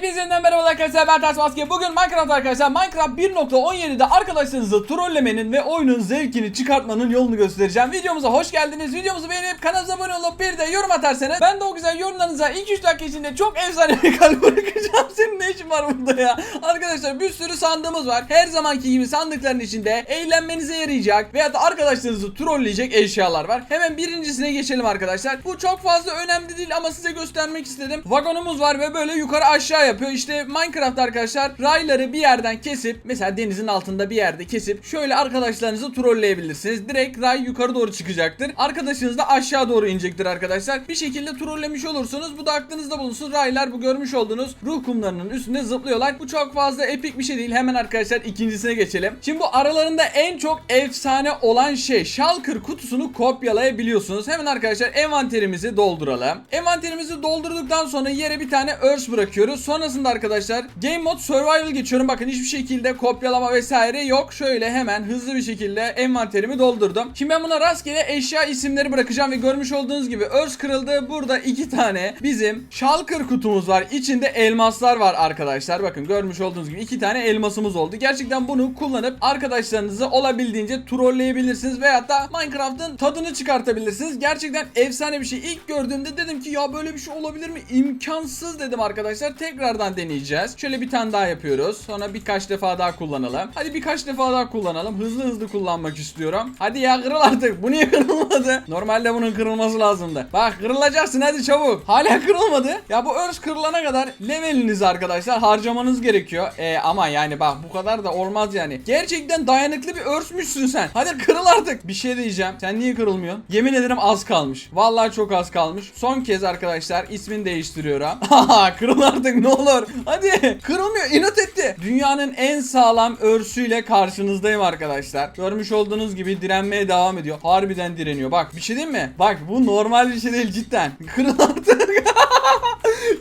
Hepinize yeniden merhaba arkadaşlar ben Ters Maske. Bugün Minecraft arkadaşlar Minecraft 1.17'de arkadaşlarınızı trollemenin ve oyunun zevkini çıkartmanın yolunu göstereceğim. Videomuza hoş geldiniz. Videomuzu beğenip kanalımıza abone olup bir de yorum atarsanız ben de o güzel yorumlarınıza 2-3 dakika içinde çok efsane bir kalp bırakacağım. Senin ne işin var burada ya? Arkadaşlar bir sürü sandığımız var. Her zamanki gibi sandıkların içinde eğlenmenize yarayacak veya da arkadaşlarınızı trolleyecek eşyalar var. Hemen birincisine geçelim arkadaşlar. Bu çok fazla önemli değil ama size göstermek istedim. Vagonumuz var ve böyle yukarı aşağı yapıyor. İşte Minecraft arkadaşlar rayları bir yerden kesip mesela denizin altında bir yerde kesip şöyle arkadaşlarınızı trolleyebilirsiniz. Direkt ray yukarı doğru çıkacaktır. Arkadaşınız da aşağı doğru inecektir arkadaşlar. Bir şekilde trollemiş olursunuz. Bu da aklınızda bulunsun. Raylar bu görmüş olduğunuz ruh kumlarının üstünde zıplıyorlar. Bu çok fazla epik bir şey değil. Hemen arkadaşlar ikincisine geçelim. Şimdi bu aralarında en çok efsane olan şey Shulker kutusunu kopyalayabiliyorsunuz. Hemen arkadaşlar envanterimizi dolduralım. Envanterimizi doldurduktan sonra yere bir tane örs bırakıyoruz. Sonrasında arkadaşlar Game Mode Survival geçiyorum. Bakın hiçbir şekilde kopyalama vesaire yok. Şöyle hemen hızlı bir şekilde envanterimi doldurdum. Şimdi ben buna rastgele eşya isimleri bırakacağım ve görmüş olduğunuz gibi örs kırıldı. Burada iki tane bizim Shulker kutumuz var. İçinde elmaslar var arkadaşlar. Bakın görmüş olduğunuz gibi iki tane elmasımız oldu. Gerçekten bunu kullanıp arkadaşlarınızı olabildiğince trolleyebilirsiniz veyahut da Minecraft'ın tadını çıkartabilirsiniz. Gerçekten efsane bir şey. İlk gördüğümde dedim ki ya böyle bir şey olabilir mi? İmkansız dedim arkadaşlar. Tekrardan deneyeceğiz. Şöyle bir tane daha yapıyoruz. Sonra birkaç defa daha kullanalım. Hadi birkaç defa daha kullanalım. Hızlı hızlı kullanmak istiyorum. Hadi ya kırıl artık. Bu niye kırılmadı? Normalde bunun kırılması lazımdı. Bak kırılacaksın hadi çabuk. Hala kırılmadı. Ya bu örs kırılana kadar levelinizi arkadaşlar harcamanız gerekiyor. E, ama yani bak bu kadar da olmaz yani. Gerçekten dayanıklı bir örsmüşsün sen. Hadi kırıl artık. Bir şey diyeceğim. Sen niye kırılmıyorsun? Yemin ederim az kalmış. Vallahi çok az kalmış. Son kez arkadaşlar ismini değiştiriyorum. Kırıl artık ne olur. Hadi kırılmıyor. inat etti. Dünyanın en sağlam örsüyle karşınızdayım arkadaşlar. Görmüş olduğunuz gibi direnmeye devam ediyor. Harbiden direniyor. Bak bir şey diyeyim mi? Bak bu normal bir şey değil cidden. Kırıl artık.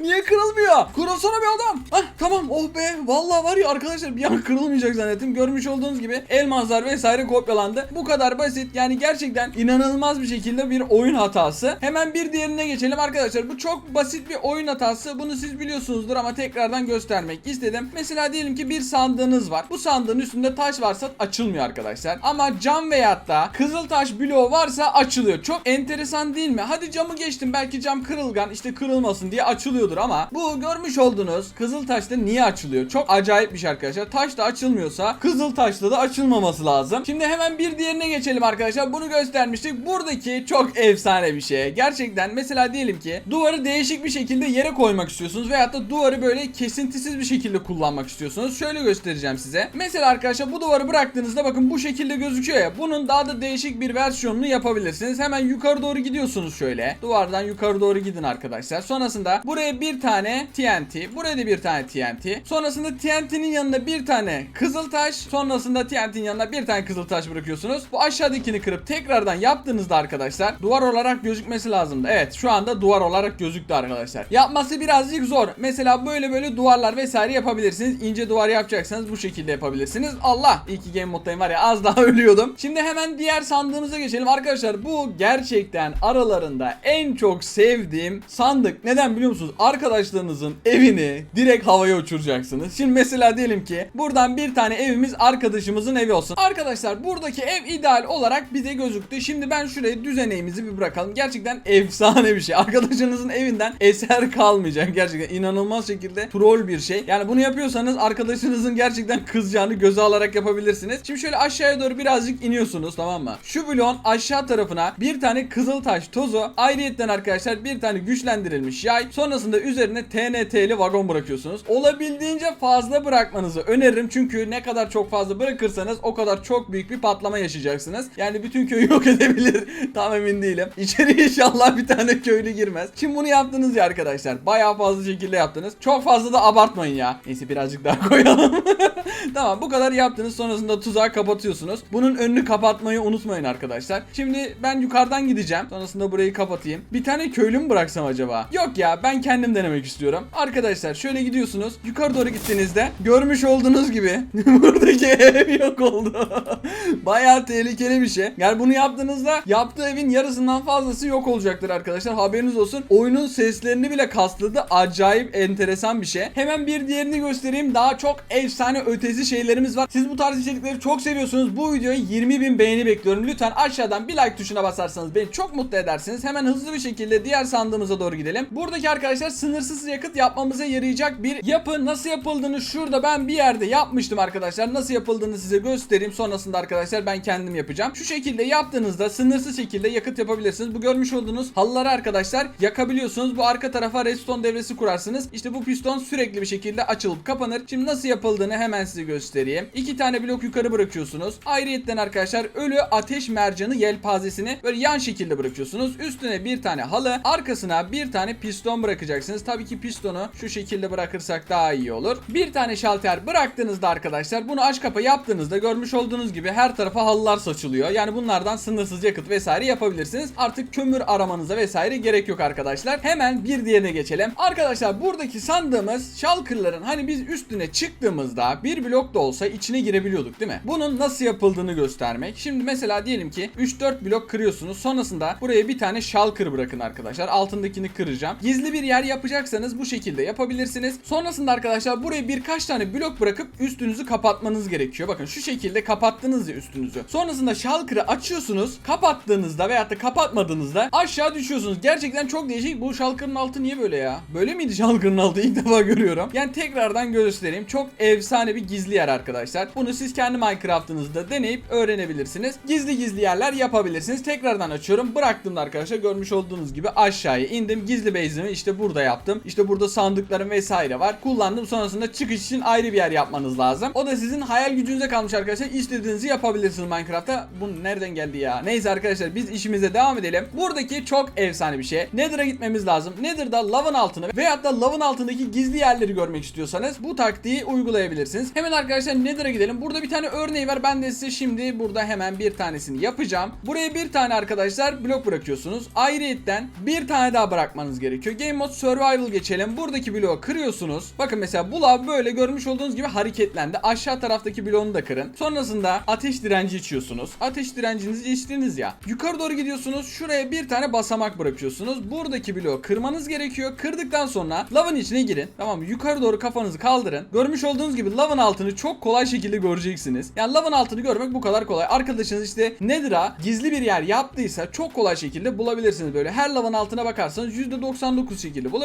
Niye kırılmıyor? Kırılsana bir adam. Hah tamam oh be. Vallahi var ya arkadaşlar bir an kırılmayacak zannettim. Görmüş olduğunuz gibi elmaslar vesaire kopyalandı. Bu kadar basit. Yani gerçekten inanılmaz bir şekilde bir oyun hatası. Hemen bir diğerine geçelim arkadaşlar. Bu çok basit bir oyun hatası. Bunu siz biliyorsunuzdur ama tekrardan göstermek istedim. Mesela diyelim ki bir sandığınız var. Bu sandığın üstünde taş varsa açılmıyor arkadaşlar. Ama cam veyahut da kızıl taş bloğu varsa açılıyor. Çok enteresan değil mi? Hadi camı geçtim. Belki cam kırılgan işte kırılmasın diye açılıyordur ama bu görmüş olduğunuz kızıl taşta niye açılıyor? Çok acayip bir şey arkadaşlar. Taş da açılmıyorsa kızıl taşta da açılmaması lazım. Şimdi hemen bir diğerine geçelim arkadaşlar. Bunu göstermiştik. Buradaki çok efsane bir şey. Gerçekten mesela diyelim ki duvarı değişik bir şekilde yere koymak istiyorsunuz veyahut da duvarı böyle kesintisiz bir şekilde kullanmak istiyorsunuz. Şöyle göstereceğim size. Mesela arkadaşlar bu duvarı bıraktığınızda bakın bu şekilde gözüküyor ya. Bunun daha da değişik bir versiyonunu yapabilirsiniz. Hemen yukarı doğru gidiyorsunuz şöyle. Duvardan yukarı doğru gidin arkadaşlar. Sonrasında buraya bir tane TNT, buraya da bir tane TNT. Sonrasında TNT'nin yanına bir tane kızıl taş, sonrasında TNT'nin yanına bir tane kızıl taş bırakıyorsunuz. Bu aşağıdakini kırıp tekrardan yaptığınızda arkadaşlar duvar olarak gözükmesi lazımdı. Evet, şu anda duvar olarak gözüktü arkadaşlar. Yapması birazcık zor. Mesela böyle böyle duvarlar vesaire yapabilirsiniz. İnce duvar yapacaksanız bu şekilde yapabilirsiniz. Allah, iyi ki game moddayım var ya az daha ölüyordum. Şimdi hemen diğer sandığımıza geçelim. Arkadaşlar bu gerçekten aralarında en çok sevdiğim sandık. Neden biliyor musunuz? Arkadaşlarınızın evini direkt havaya uçuracaksınız. Şimdi mesela diyelim ki buradan bir tane evimiz arkadaşımızın evi olsun. Arkadaşlar buradaki ev ideal olarak bize gözüktü. Şimdi ben şuraya düzeneğimizi bir bırakalım. Gerçekten efsane bir şey. Arkadaşınızın evinden eser kalmayacak. Gerçekten inanılmaz şekilde troll bir şey. Yani bunu yapıyorsanız arkadaşınızın gerçekten kızacağını göze alarak yapabilirsiniz. Şimdi şöyle aşağıya doğru birazcık iniyorsunuz tamam mı? Şu bloğun aşağı tarafına bir tane kızıl taş tozu ayrıyetten arkadaşlar bir tane güçlendirilmiş yay sonrasında üzerine TNT'li vagon bırakıyorsunuz. Olabildiğince fazla bırakmanızı öneririm çünkü ne kadar çok fazla bırakırsanız o kadar çok büyük bir patlama yaşayacaksınız. Yani bütün köyü yok edebilir. Tam emin değilim. İçeri inşallah bir tane köylü girmez. Şimdi bunu yaptınız ya arkadaşlar. Bayağı fazla şekilde yaptınız. Çok fazla da abartmayın ya. Neyse birazcık daha koyalım. tamam bu kadar yaptınız. Sonrasında tuzağı kapatıyorsunuz. Bunun önünü kapatmayı unutmayın arkadaşlar. Şimdi ben yukarıdan gideceğim. Sonrasında burayı kapatayım. Bir tane köylü mü bıraksam acaba? Yok ya ben kendim kendim denemek istiyorum. Arkadaşlar şöyle gidiyorsunuz. Yukarı doğru gittiğinizde görmüş olduğunuz gibi buradaki ev yok oldu. Bayağı tehlikeli bir şey. Yani bunu yaptığınızda yaptığı evin yarısından fazlası yok olacaktır arkadaşlar. Haberiniz olsun. Oyunun seslerini bile kastladı. Acayip enteresan bir şey. Hemen bir diğerini göstereyim. Daha çok efsane ötesi şeylerimiz var. Siz bu tarz içerikleri çok seviyorsunuz. Bu videoya 20 bin beğeni bekliyorum. Lütfen aşağıdan bir like tuşuna basarsanız beni çok mutlu edersiniz. Hemen hızlı bir şekilde diğer sandığımıza doğru gidelim. Buradaki arkadaşlar sınırsız yakıt yapmamıza yarayacak bir yapı. Nasıl yapıldığını şurada ben bir yerde yapmıştım arkadaşlar. Nasıl yapıldığını size göstereyim. Sonrasında arkadaşlar ben kendim yapacağım. Şu şekilde yaptığınızda sınırsız şekilde yakıt yapabilirsiniz. Bu görmüş olduğunuz halıları arkadaşlar yakabiliyorsunuz. Bu arka tarafa redstone devresi kurarsınız. İşte bu piston sürekli bir şekilde açılıp kapanır. Şimdi nasıl yapıldığını hemen size göstereyim. İki tane blok yukarı bırakıyorsunuz. Ayrıyetten arkadaşlar ölü ateş mercanı yelpazesini böyle yan şekilde bırakıyorsunuz. Üstüne bir tane halı, arkasına bir tane piston bırakacaksınız. Tabii ki pistonu şu şekilde bırakırsak daha iyi olur. Bir tane şalter bıraktığınızda arkadaşlar bunu aç kapa yaptığınızda görmüş olduğunuz gibi her tarafa halılar saçılıyor. Yani bunlardan sınırsız yakıt vesaire yapabilirsiniz. Artık kömür aramanıza vesaire gerek yok arkadaşlar. Hemen bir diğerine geçelim. Arkadaşlar buradaki sandığımız şalkırların hani biz üstüne çıktığımızda bir blok da olsa içine girebiliyorduk değil mi? Bunun nasıl yapıldığını göstermek. Şimdi mesela diyelim ki 3-4 blok kırıyorsunuz. Sonrasında buraya bir tane şalkır bırakın arkadaşlar. Altındakini kıracağım. Gizli bir yer yapacaksanız bu şekilde yapabilirsiniz. Sonrasında arkadaşlar buraya birkaç tane blok bırakıp üstünüzü kapatmanız gerekiyor. Bakın şu şekilde kapattınız ya üstünüzü. Sonrasında şalkırı açıyorsunuz. Kapattığınızda veyahut da kapatmadığınızda aşağı düşüyorsunuz. Gerçekten çok değişik. Bu şalkırın altı niye böyle ya? Böyle miydi şalkırın altı? İlk defa görüyorum. Yani tekrardan göstereyim. Çok efsane bir gizli yer arkadaşlar. Bunu siz kendi Minecraft'ınızda deneyip öğrenebilirsiniz. Gizli gizli yerler yapabilirsiniz. Tekrardan açıyorum. Bıraktığımda arkadaşlar görmüş olduğunuz gibi aşağıya indim. Gizli base'imi işte burada yaptım. İşte burada sandıklarım vesaire var. Kullandım. Sonrasında çıkış için ayrı bir yer yapmanız lazım. O da sizin hayal gücünüze kalmış arkadaşlar. İstediğinizi yapabilirsiniz Minecraft'ta. Bu nereden geldi ya? Neyse arkadaşlar biz işimize devam edelim. Buradaki çok efsane bir şey. Nether'a gitmemiz lazım. Nether'da lavın altını veyahut da lavın altındaki gizli yerleri görmek istiyorsanız bu taktiği uygulayabilirsiniz. Hemen arkadaşlar Nether'a gidelim. Burada bir tane örneği var. Ben de size şimdi burada hemen bir tanesini yapacağım. Buraya bir tane arkadaşlar blok bırakıyorsunuz. Ayrıyetten bir tane daha bırakmanız gerekiyor. Game Mode Survival geçelim. Buradaki bloğu kırıyorsunuz. Bakın mesela bu lav böyle görmüş olduğunuz gibi hareketlendi. Aşağı taraftaki bloğunu da kırın. Sonrasında ateş direnci içiyorsunuz. Ateş direncinizi içtiniz ya. Yukarı doğru gidiyorsunuz. Şuraya bir tane basamak bırakıyorsunuz. Buradaki bloğu kırmanız gerekiyor. Kırdıktan sonra lavın içine girin. Tamam? Yukarı doğru kafanızı kaldırın. Görmüş olduğunuz gibi lavın altını çok kolay şekilde göreceksiniz. Yani lavın altını görmek bu kadar kolay. Arkadaşınız işte Nether'a gizli bir yer yaptıysa çok kolay şekilde bulabilirsiniz böyle. Her lavın altına bakarsanız %99 şekilde bulabilirsiniz.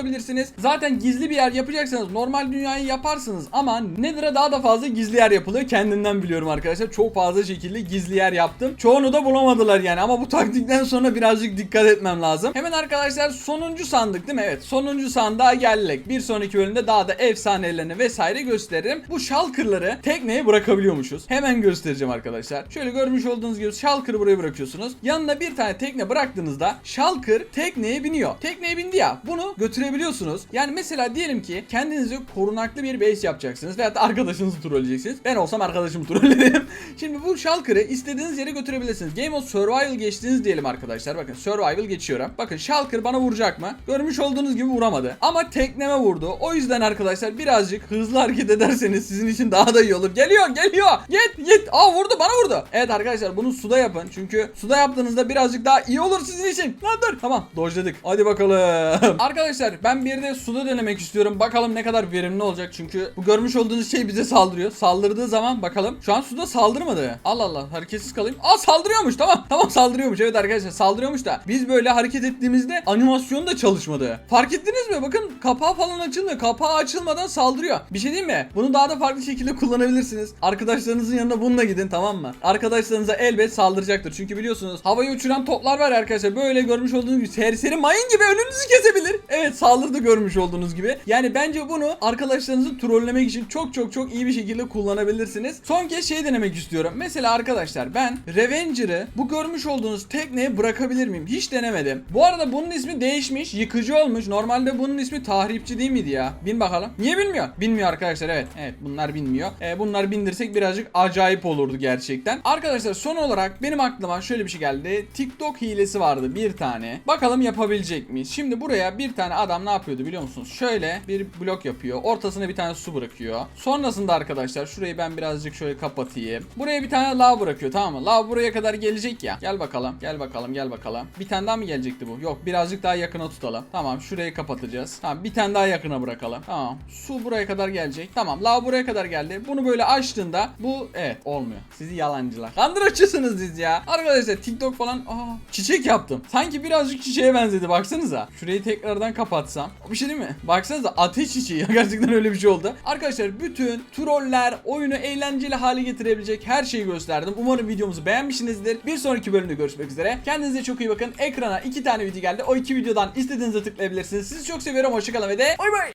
Zaten gizli bir yer yapacaksanız normal dünyayı yaparsınız ama Nether'a daha da fazla gizli yer yapılıyor. Kendinden biliyorum arkadaşlar. Çok fazla şekilde gizli yer yaptım. Çoğunu da bulamadılar yani ama bu taktikten sonra birazcık dikkat etmem lazım. Hemen arkadaşlar sonuncu sandık değil mi? Evet sonuncu sandığa geldik. Bir sonraki bölümde daha da efsanelerini vesaire gösteririm. Bu şalkırları tekneye bırakabiliyormuşuz. Hemen göstereceğim arkadaşlar. Şöyle görmüş olduğunuz gibi şalkırı buraya bırakıyorsunuz. Yanına bir tane tekne bıraktığınızda şalkır tekneye biniyor. Tekneye bindi ya bunu götürebiliyorsunuz. Yani mesela diyelim ki kendinize korunaklı bir base yapacaksınız veyahut da arkadaşınızı trolleyeceksiniz. Ben olsam arkadaşımı trollerim. Şimdi bu şalkırı istediğiniz yere götürebilirsiniz. Game of Survival geçtiniz diyelim arkadaşlar. Bakın Survival geçiyorum. Bakın şalkır bana vuracak mı? Görmüş olduğunuz gibi vuramadı. Ama tekneme vurdu. O yüzden arkadaşlar birazcık hızlı hareket ederseniz sizin için daha da iyi olur. Geliyor geliyor. Git git. Aa vurdu bana vurdu. Evet arkadaşlar bunu suda yapın. Çünkü suda yaptığınızda birazcık daha iyi olur sizin için. Lan dur. Tamam dojladık. Hadi bakalım. arkadaşlar ben bir de suda denemek istiyorum. Bakalım ne kadar verimli olacak. Çünkü bu görmüş olduğunuz şey bize saldırıyor. Saldırdığı zaman bakalım. Şu an suda saldırmadı. Allah Allah hareketsiz kalayım. Aa saldırıyormuş tamam. Tamam saldırıyormuş. Evet arkadaşlar saldırıyormuş da. Biz böyle hareket ettiğimizde animasyon da çalışmadı. Fark ettiniz mi? Bakın kapağı falan açılmıyor. Kapağı açılmadan saldırıyor. Bir şey diyeyim mi? Bunu daha da farklı şekilde kullanabilirsiniz. Arkadaşlarınızın yanına bununla gidin tamam mı? Arkadaşlarınıza elbet saldıracaktır. Çünkü biliyorsunuz havayı uçuran toplar var arkadaşlar. Böyle görmüş olduğunuz gibi serseri mayın gibi önünüzü kesebilir. Evet saldırdı görmüş olduğunuz gibi. Yani bence bunu arkadaşlarınızı trollemek için çok çok çok iyi bir şekilde kullanabilirsiniz. Son kez şey denemek istiyorum. Mesela arkadaşlar ben Revenger'ı bu görmüş olduğunuz tekneye bırakabilir miyim? Hiç denemedim. Bu arada bunun ismi değişmiş. Yıkıcı olmuş. Normalde bunun ismi tahripçi değil miydi ya? Bin bakalım. Niye bilmiyor? Bilmiyor arkadaşlar evet. Evet bunlar bilmiyor. Ee, bunlar bindirsek birazcık acayip olurdu gerçekten. Arkadaşlar son olarak benim aklıma şöyle bir şey geldi. TikTok hilesi vardı bir tane. Bakalım yapabilecek miyiz? Şimdi buraya bir tane adam ne yapıyordu biliyor musunuz? Şöyle bir blok yapıyor. Ortasına bir tane su bırakıyor. Sonrasında arkadaşlar şurayı ben birazcık şöyle kapatayım. Buraya bir tane lav bırakıyor tamam mı? Lav buraya kadar gelecek ya. Gel bakalım. Gel bakalım. Gel bakalım. Bir tane daha mı gelecekti bu? Yok birazcık daha yakına tutalım. Tamam şurayı kapatacağız. Tamam bir tane daha yakına bırakalım. Tamam. Su buraya kadar gelecek. Tamam lav buraya kadar geldi. Bunu böyle açtığında bu evet olmuyor. Sizi yalancılar. Kandırıcısınız siz ya. Arkadaşlar TikTok falan aa çiçek yaptım. Sanki birazcık çiçeğe benzedi baksanıza. Şurayı tekrardan kapatsam. Bir şey değil mi? Baksanıza ateş çiçeği ya gerçekten öyle bir şey oldu. Arkadaşlar bütün troller oyunu eğlenceli hale getirebilecek her şeyi gösterdim. Umarım videomuzu beğenmişsinizdir. Bir sonraki bölümde görüşmek üzere. Kendinize çok iyi bakın. Ekrana iki tane video geldi. O iki videodan istediğinize tıklayabilirsiniz. Sizi çok seviyorum. Hoşçakalın ve de bay bay.